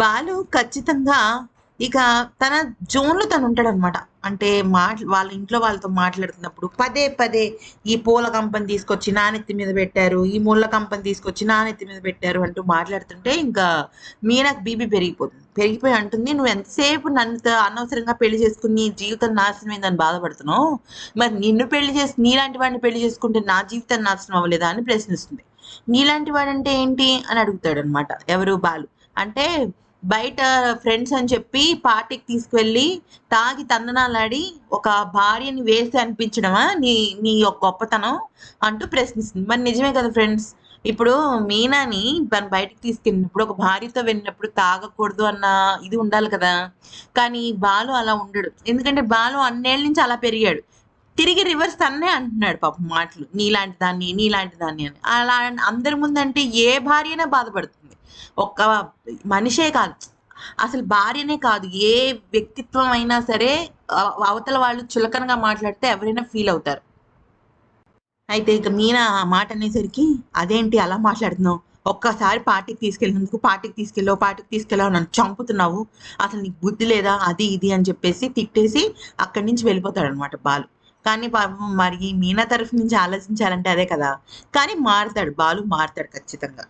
బాలు ఖచ్చితంగా ఇక తన జోన్లో తను ఉంటాడు అనమాట అంటే మా వాళ్ళ ఇంట్లో వాళ్ళతో మాట్లాడుతున్నప్పుడు పదే పదే ఈ పూల కంపని తీసుకొచ్చి నానెత్తి మీద పెట్టారు ఈ ముళ్ళ కంపని తీసుకొచ్చి నానెత్తి మీద పెట్టారు అంటూ మాట్లాడుతుంటే ఇంకా మీనాకు బీబీ పెరిగిపోతుంది. పెరిగిపోయి అంటుంది నువ్వు ఎంతసేపు నన్ను అనవసరంగా పెళ్ళి చేసుకుని నీ జీవితం నాశనం బాధపడుతున్నావు? మరి నిన్ను పెళ్ళి చేసి నీలాంటి వాడిని పెళ్ళి చేసుకుంటే నా జీవితం నాశనం అవ్వలేదా? అని ప్రశ్నిస్తుంది. నీలాంటి వాడంటే ఏంటి? అని అడుగుతాడు అనమాట ఎవరు? బాలు. అంటే బయట ఫ్రెండ్స్ అని చెప్పి పార్టీకి తీసుకువెళ్ళి తాగి తందనాలాడి ఒక భార్యని వేసి అనిపించడమా? నీ నీ యొక్క గొప్పతనం అంటూ ప్రశ్నిస్తుంది. మరి నిజమే కదా ఫ్రెండ్స్ ఇప్పుడు మీనాని తను బయటకు తీసుకెళ్ళినప్పుడు ఒక భార్యతో వెళ్ళినప్పుడు తాగకూడదు అన్న ఇది ఉండాలి కదా? కానీ బాలు అలా ఉండడు. ఎందుకంటే బాలు అన్నేళ్ళ నుంచి అలా పెరిగాడు. తిరిగి రివర్స్ తన్నే అంటున్నాడు పాపం మాటలు. నీలాంటి దాన్ని నీలాంటి దాన్ని అని. అలా అందరి ముందంటే ఏ భార్యనే బాధపడుతుంది ఒక్క మనిషే కాదు. అసలు భార్యనే కాదు. ఏ వ్యక్తిత్వం అయినా సరే అవతల వాళ్ళు చులకనగా మాట్లాడితే ఎవరైనా ఫీల్ అవుతారు. అయితే ఇక మీనా ఆ మాట అనేసరికి అదేంటి అలా మాట్లాడుతున్నావు? ఒక్కసారి పార్టీకి తీసుకెళ్ళినందుకు పార్టీకి తీసుకెళ్ళావు పార్టీకి తీసుకెళ్ళావు నన్ను చంపుతున్నావు. అసలు నీకు బుద్ధి లేదా? అది ఇది అని చెప్పేసి తిట్టేసి అక్కడి నుంచి వెళ్ళిపోతాడు అనమాట బాలు. కానీ పాపం మరి మీనా తరఫు నుంచి ఆలోచించాలంటే అదే కదా. కానీ మారుతాడు. బాలు మారుతాడు ఖచ్చితంగా.